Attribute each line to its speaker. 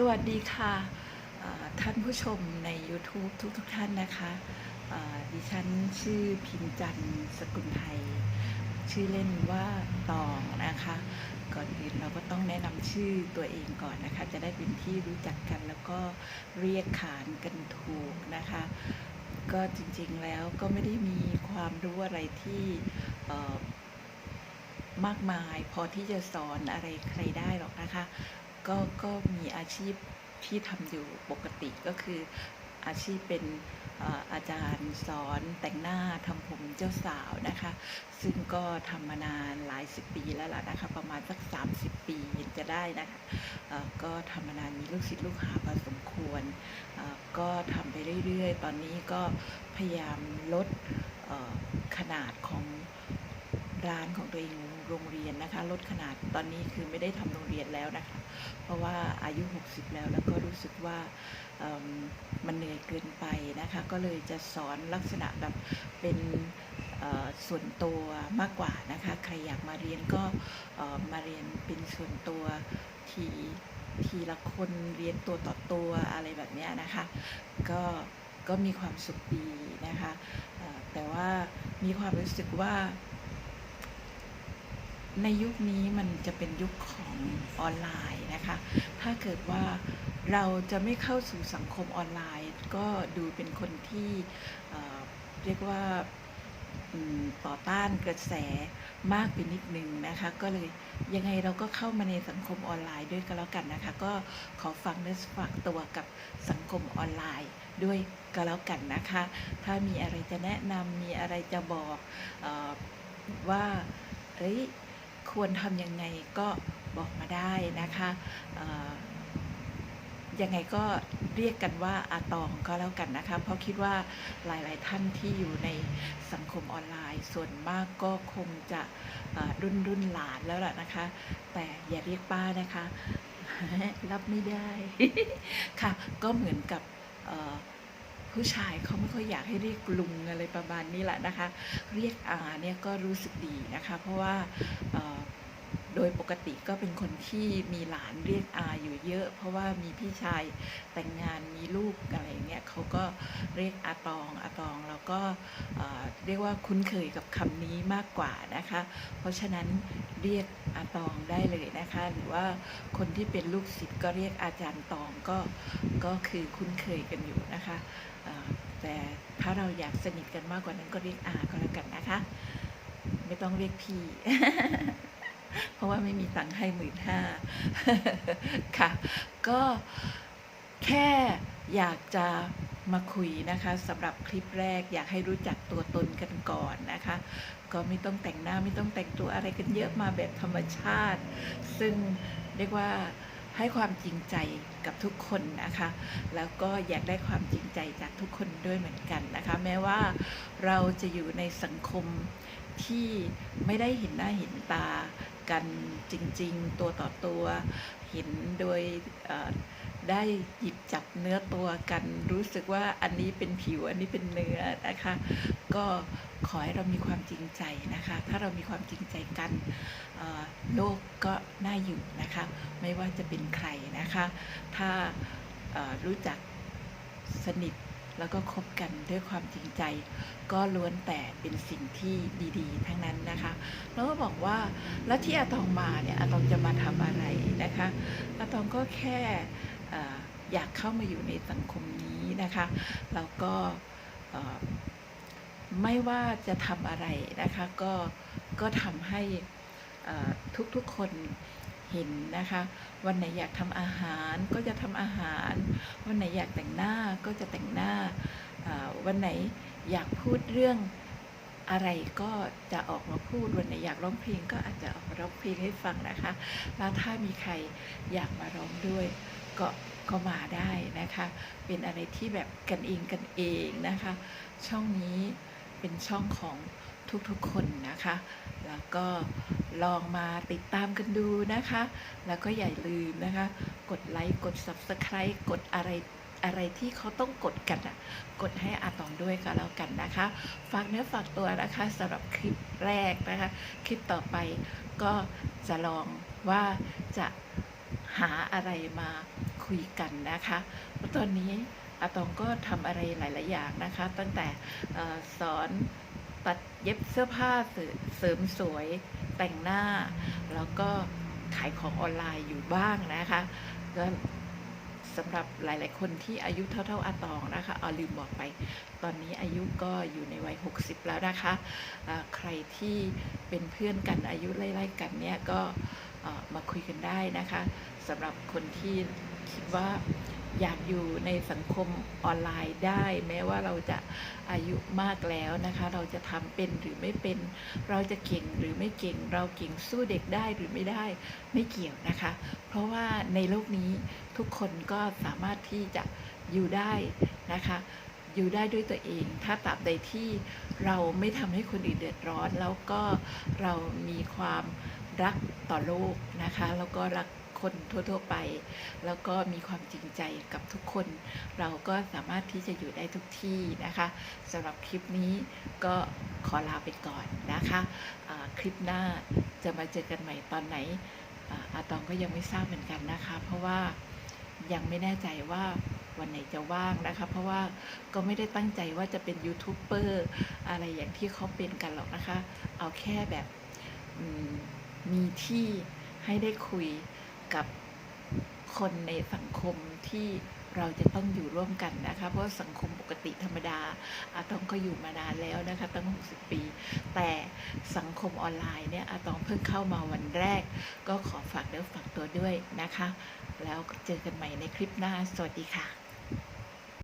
Speaker 1: สวัสดีค่ะท่านผู้ชมใน YouTube ทุกทุกท่านนะคะดิฉันชื่อพิมจันทร์สกุลไทย ชื่อเล่นว่าตองนะคะ ก่อนอื่นเราก็ต้องแนะนำชื่อตัวเองก่อนนะคะ จะได้เป็นที่รู้จักกันแล้วก็เรียกขานกันถูกนะคะ ก็จริงๆแล้วก็ไม่ได้มีความรู้อะไรที่มากมายพอที่จะสอนอะไรใครได้หรอกนะคะ ก็ก็มีอาชีพที่ทำอยู่ปกติก็คืออาชีพเป็นอาจารย์สอนแต่งหน้าทำผมเจ้าสาวนะคะ ซึ่งก็ทำมานานหลายสิบปีแล้วล่ะนะคะ ประมาณสัก 30 ปีจะได้นะคะก็ทำมานานมีลูกศิษย์ลูกหาพอสมควร ก็ทำไปเรื่อยๆ ตอนนี้ก็พยายามลดขนาดของ ร้านของตัวเองโรงเรียนนะคะลดขนาดตอนนี้คือไม่ได้ทำโรงเรียนแล้วนะคะ เพราะว่าอายุ 60 แล้วแล้วก็รู้สึกว่ามันเหนื่อยเกินไปนะคะ ก็เลยจะสอนลักษณะแบบเป็นส่วนตัวมากกว่านะคะ ใครอยากมาเรียนก็มาเรียนเป็นส่วนตัวทีทีละคนเรียนตัวต่อตัวอะไรแบบนี้นะคะ ก็ก็มีความสุขดีนะคะแต่ว่ามีความรู้สึกว่า ในยุคนี้มันจะเป็นยุคของออนไลน์นะคะ ถ้าเกิดว่าเราจะไม่เข้าสู่สังคมออนไลน์ ก็ดูเป็นคนที่เรียกว่าต่อต้านกระแสมากไปนิดนึงนะคะ ก็เลยยังไงเราก็เข้ามาในสังคมออนไลน์ด้วยก็แล้วกันนะคะ ก็ขอฝากเนื้อฝากตัวกับสังคมออนไลน์ด้วยก็แล้วกันนะคะ ถ้ามีอะไรจะแนะนำมีอะไรจะบอกออว่าเอ้ย ควรทำยังไงก็บอกมาได้นะคะยังไงก็เรียกกันว่าอาตองก็แล้วกันนะคะ เพราะคิดว่าหลาย ๆ ท่านที่อยู่ในสังคมออนไลน์ ส่วนมากก็คงจะรุ่นรุ่นหลานแล้วล่ะนะคะ แต่อย่าเรียกป้านะคะ รับไม่ได้ค่ะ ก็เหมือนกับผู้ชายเขาไม่ค่อยอยากให้เรียกลุงอะไรประมาณนี้แหละนะคะ เรียกอาเนี่ยก็รู้สึกดีนะคะ เพราะว่าเอ่อ โดยปกติก็เป็นคนที่มีหลานเรียกอาอยู่เยอะ เพราะว่ามีพี่ชายแต่งงานมีลูกอะไรเงี้ยเขาก็เรียกอาตองอาตองแล้วก็เรียกว่าคุ้นเคยกับคำนี้มากกว่านะคะ เพราะฉะนั้นเรียกอาตองได้เลยนะคะ หรือว่าคนที่เป็นลูกศิษย์ก็เรียกอาจารย์ตองก็ก็คือคุ้นเคยกันอยู่นะคะแต่ถ้าเราอยากสนิทกันมากกว่านั้นก็เรียกอาก็แล้วกันนะคะ ไม่ต้องเรียกพี่ เพราะว่าไม่มีตังค์ให้หมื่นห้าค่ะ ก็แค่อยากจะมาคุยนะคะสำหรับคลิปแรกอยากให้รู้จักตัวตนกันก่อนนะคะ ก็ไม่ต้องแต่งหน้าไม่ต้องแต่งตัวอะไรกันเยอะมาแบบธรรมชาติ ซึ่งเรียกว่าให้ความจริงใจกับทุกคนนะคะ แล้วก็อยากได้ความจริงใจจากทุกคนด้วยเหมือนกันนะคะ แม้ว่าเราจะอยู่ในสังคมที่ไม่ได้เห็นหน้าเห็นตา กันจริงๆ ตัวต่อตัว เห็นโดยได้หยิบจับเนื้อตัวกัน รู้สึกว่าอันนี้เป็นผิวอันนี้เป็นเนื้อนะคะ ก็ขอให้เรามีความจริงใจนะคะ ถ้าเรามีความจริงใจกันโลกก็น่าอยู่นะคะ ไม่ว่าจะเป็นใครนะคะ ถ้ารู้จักสนิท แล้วก็คบกันด้วยความจริงใจ ก็ล้วนแต่เป็นสิ่งที่ดี ๆ ทั้งนั้นนะคะ แล้วก็บอกว่าแล้วที่อาตองมาเนี่ยอาตองจะมาทำอะไรนะคะอาตองก็แค่อ่อยากเข้ามาอยู่ในสังคมนี้นะคะแล้วก็ไม่ว่าจะทำอะไรนะคะก็ก็ทำให้ทุกๆคน เห็นนะคะ วันไหนอยากทำอาหารก็จะทำอาหาร วันไหนอยากแต่งหน้าก็จะแต่งหน้า วันไหนอยากพูดเรื่องอะไรก็จะออกมาพูดวันไหนอยากร้องเพลงก็อาจจะออกมาร้องเพลงให้ฟังนะคะ แล้วถ้ามีใครอยากมาร้องด้วยก็ก็มาได้นะคะ เป็นอะไรที่แบบกันเองกันเองนะคะ ช่องนี้เป็นช่องของ ทุกๆคนนะคะ แล้วก็ลองมาติดตามกันดูนะคะ แล้วก็อย่าลืมนะคะ กดไลค์กด Subscribe กดอะไรอะไรที่เขาต้องกดกันอะ กดให้อาตองด้วยก็แล้วกันนะคะ ฝากเนื้อฝากตัวนะคะสำหรับคลิปแรกนะคะ คลิปต่อไปก็จะลองว่าจะหาอะไรมาคุยกันนะคะตอนนี้อาตองก็ทำอะไรหลาย ๆ อย่างนะคะ ตั้งแต่ออสอน ตัดเย็บเสื้อผ้าเสริมสวยแต่งหน้า แล้วก็ขายของออนไลน์อยู่บ้างนะคะก็สำหรับหลาย ๆ คนที่อายุเท่า ๆอาตองนะคะเอาลืมบอกไป ตอนนี้อายุก็อยู่ในวัย 60 แล้วนะคะอ่าใครที่เป็นเพื่อนกันอายุไล่ๆกันเนี่ยก็มาคุยกันได้นะคะสำหรับคนที่คิดว่า อยากอยู่ในสังคมออนไลน์ได้ แม้ว่าเราจะอายุมากแล้วนะคะ เราจะทำเป็นหรือไม่เป็น เราจะเก่งหรือไม่เก่ง เราเก่งสู้เด็กได้หรือไม่ได้ไม่เกี่ยวนะคะ เพราะว่าในโลกนี้ทุกคนก็สามารถที่จะอยู่ได้นะคะอยู่ได้ด้วยตัวเอง ถ้าตราบใดที่เราไม่ทำให้คนอื่นเดือดร้อน แล้วก็เรามีความรักต่อโลกนะคะ แล้วก็รัก คนทั่ว ๆไป แล้วก็มีความจริงใจกับทุกคน เราก็สามารถที่จะอยู่ได้ทุกที่นะคะสำหรับคลิปนี้ก็ขอลาไปก่อนนะคะอ่าคลิปหน้าจะมาเจอกันใหม่ตอนไหนอาตองก็ยังไม่ทราบเหมือนกันนะคะ เพราะว่ายังไม่แน่ใจว่าวันไหนจะว่างนะคะ เพราะว่าก็ไม่ได้ตั้งใจว่าจะเป็นยูทูบเบอร์อะไรอย่างที่เขาเป็นกันหรอกนะคะ เอาแค่แบบมมีที่ให้ได้คุย กับคนในสังคมที่เราจะต้องอยู่ร่วมกันนะคะ เพราะสังคมปกติธรรมดาอาตองก็อยู่มานานแล้วนะคะตั้ง 60 ปี แต่สังคมออนไลน์เนี่ยอาตองเพิ่งเข้ามาวันแรก ก็ขอฝากเนื้อฝากตัวด้วยนะคะ แล้วเจอกันใหม่ในคลิปหน้า สวัสดีค่ะ